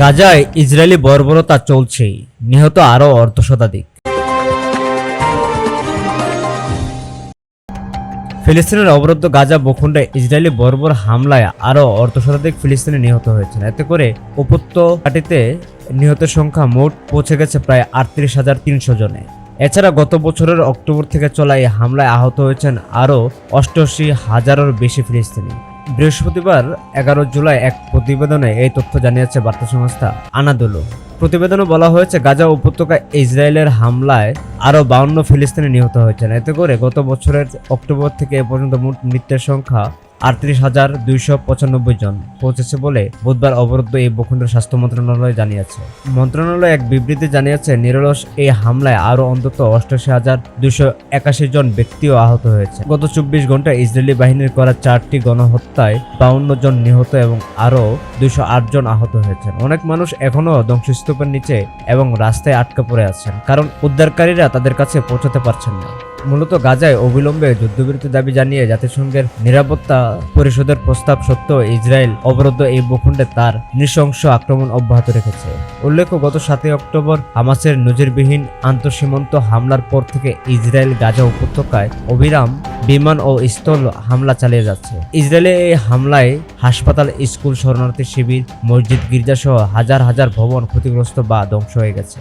গাজায় ইসরায়েলি বর্বরতা চলছে। নিহত আরও অর্ধ শতাধিক ফিলিস্তিনের অবরুদ্ধ গাজা ভূখণ্ডে ইসরায়েলি বর্বর হামলায় আরও অর্ধ শতাধিক ফিলিস্তিনি নিহত হয়েছেন। এতে করে উপত্যকাটিতে নিহতের সংখ্যা মোট পৌঁছে গেছে প্রায় আটত্রিশ হাজার তিনশো জনে। এছাড়া গত বছরের অক্টোবর থেকে চলা এই হামলায় আহত হয়েছেন আরও অষ্টআশি হাজারের বেশি ফিলিস্তিনি। বৃহস্পতিবার এগারো জুলাই এক প্রতিবেদনে এই তথ্য জানিয়েছে বার্তা সংস্থা আনাদুলো। প্রতিবেদনে বলা হয়েছে, গাজা উপত্যকা ইসরায়েলের হামলায় আরও বাউন্ন ফিলিস্তিনি নিহত হয়েছেন। এতে করে গত বছরের অক্টোবর থেকে এ পর্যন্ত মোট মৃত্যুর সংখ্যা আটত্রিশ হাজার দুইশো পঁচানব্বই জন পৌঁছেছে বলে বুধবার অবরুদ্ধ এই ভূখণ্ডের স্বাস্থ্য মন্ত্রণালয় জানিয়েছে। মন্ত্রণালয় এক বিবৃতি জানিয়েছে, নিরলস এই হামলায় আরও অন্তত অষ্টাশি হাজার দুইশো একাশি জন ব্যক্তিও আহত হয়েছে। গত চব্বিশ ঘন্টায় ইসরায়েলি বাহিনীর করা চারটি গণহত্যায় বাউন্ন জন নিহত এবং আরও দুইশো আট জন আহত হয়েছেন। অনেক মানুষ এখনও ধ্বংসস্তূপের নিচে এবং রাস্তায় আটকা পড়ে আছেন, কারণ উদ্ধারকারীরা তাদের কাছে পৌঁছাতে পারছেন না। মূলত গাজায় অবিলম্বে যুদ্ধবিরতি দাবি জানিয়ে জাতিসংঘের নিরাপত্তা পরিষদের প্রস্তাব সত্ত্বেও ইসরায়েল অবরুদ্ধ এই ভূখণ্ডে তার নৃশংস আক্রমণ অব্যাহত রেখেছে। উল্লেখ্য, গত সাতই অক্টোবর হামাসের নজিরবিহীন আন্তঃসীমান্ত হামলার পর থেকে ইসরায়েল গাজা উপত্যকায় অবিরাম বিমান ও স্থল হামলা চালিয়ে যাচ্ছে। ইসরায়েলে এই হামলায় হাসপাতাল, স্কুল, শরণার্থী শিবির, মসজিদ, গির্জাসহ হাজার হাজার ভবন ক্ষতিগ্রস্ত বা ধ্বংস হয়ে গেছে।